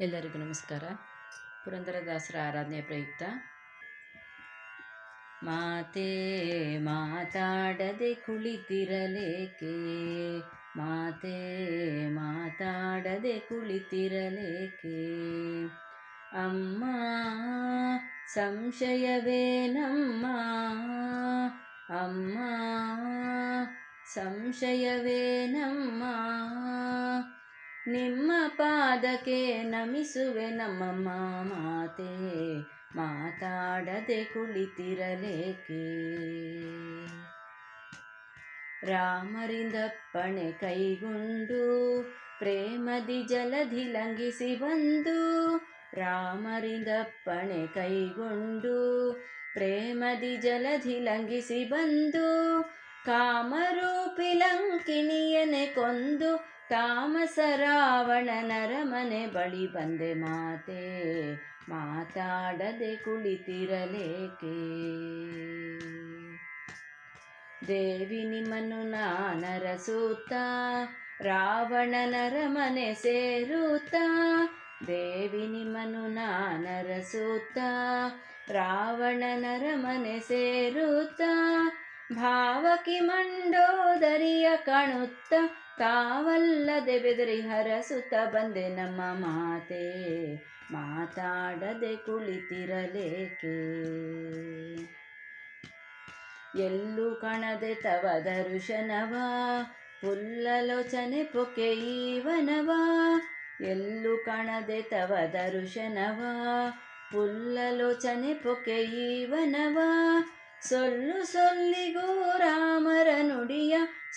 ಎಲ್ಲರಿಗೂ ನಮಸ್ಕಾರ. ಪುರಂದರದಾಸರ ಆರಾಧನೆ ಪ್ರಯುಕ್ತ. ಮಾತೇ ಮಾತಾಡದೆ ಕುಳಿತಿರಲೇಕೆ? ಮಾತೇ ಮಾತಾಡದೆ ಕುಳಿತಿರಲೇಕೆ? ಅಮ್ಮ, ಸಂಶಯವೇನಮ್ಮ? ಅಮ್ಮ, ಸಂಶಯವೇನಮ್ಮ? ನಿಮ್ಮ ಪಾದಕ್ಕೆ ನಮಿಸುವೆ ನಮ್ಮಮ್ಮ ಮಾತೆ ಮಾತಾಡದೆ ಕುಳಿತಿರಲೇಕೆ? ರಾಮರಿಂದಪ್ಪಣೆ ಕೈಗೊಂಡು, ಪ್ರೇಮದಿ ಜಲಧಿ ಲಂಘಿಸಿ ಬಂದು ರಾಮರಿಂದಪ್ಪಣೆ ಕೈಗೊಂಡು, ಪ್ರೇಮದಿ ಜಲಧಿ ಲಂಘಿಸಿ ಬಂದು, ಕಾಮರೂಪಿ ಲಂಕಿಣಿಯನೆ ಕೊಂದು ತಾಮಸ ರಾವಣನರಮನೆ ಬಳಿ ಬಂದೆ ಮಾತೆ, ಮಾತಾಡದೆ ಕುಳಿತಿರಲೇಕೆ? ದೇವಿ ನಿಮ್ಮನ್ನು ನಾನರಸೂತ ರಾವಣನರಮನೆ ಸೇರುತ್ತ ದೇವಿ ನಿಮ್ಮನ್ನು ನಾನರಸೂತ ರಾವಣನರಮನೆ ಸೇರುತ್ತ ಭಾವಕಿ ಮಂಡೋದರಿಯ ಕಾಣುತ್ತ ತಾವಲ್ಲದೆ ಬೆದರಿ ಹರಸುತ್ತ ಬಂದೆ ನಮ್ಮ ಮಾತೆ, ಮಾತಾಡದೆ ಕುಳಿತಿರಲೇಕೆ? ಎಲ್ಲೂ ಕಾಣದೆ ತವ ದರುಶನವ ಪುಲ್ಲಲೋಚನೆ ಪೊಕೆ ಈವನವ? ಎಲ್ಲೂ ಕಾಣದೆ ತವ ದರುಶನವ ಪುಲ್ಲಲೋಚನೆ ಪೊಕೆ ಈವನವ? ಸೊಲ್ಲು ಸೊಲ್ಲಿಗೂ ರಾಮರ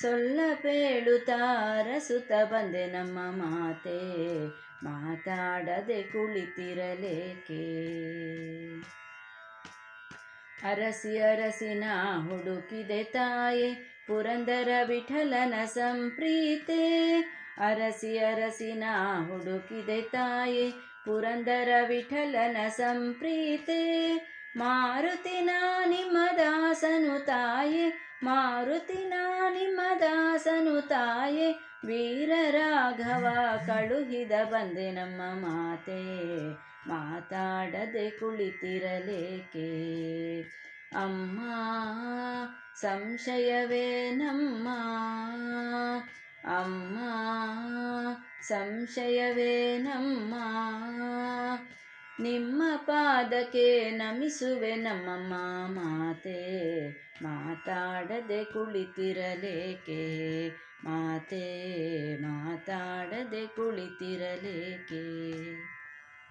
ನುಡಿಯ ಸೊಲ್ಲ ಪೇಳುತ್ತಾರಸುತ್ತ ಬಂದೆ ನಮ್ಮ ಮಾತೆ. ಮಾತಾಡದೆ ಕುಳಿತಿರಲೇಕೆ? ಅರಸಿ ಅರಸಿನ ಹುಡುಕಿದೆ ತಾಯೆ, ಪುರಂದರ ವಿಠಲನ ಸಂಪ್ರೀತೆ. ಅರಸಿ ಅರಸಿನ ಹುಡುಕಿದೆ ತಾಯೆ, ಪುರಂದರ ವಿಠಲನ ಸಂಪ್ರೀತೆ. ಮಾರುತಿನ ನಿಮ್ಮ ದಾಸನು ತಾಯೆ ನಿಮದಾಸನು ನಿಮ್ಮ ದಾಸನು ತಾಯೆ, ವೀರ ರಾಘವ ಕಳುಹಿದ ಬಂದೆ ನಮ್ಮ ಮಾತೆ, ಮಾತಾಡದೆ ಕುಳಿತಿರಲೇಕೆ? ಅಮ್ಮ, ಸಂಶಯವೇ ನಮ್ಮ? ಅಮ್ಮ, ಸಂಶಯವೇ ನಮ್ಮ? ನಿಮ್ಮ ಪಾದಕ್ಕೆ ನಮಿಸುವೆ ನಮ್ಮಮ್ಮ ಮಾತೆ ಮಾತಾಡದೆ ಕುಳಿತಿರಲೇಕೆ? ಮಾತೆ ಮಾತಾಡದೆ ಕುಳಿತಿರಲೇಕೆ?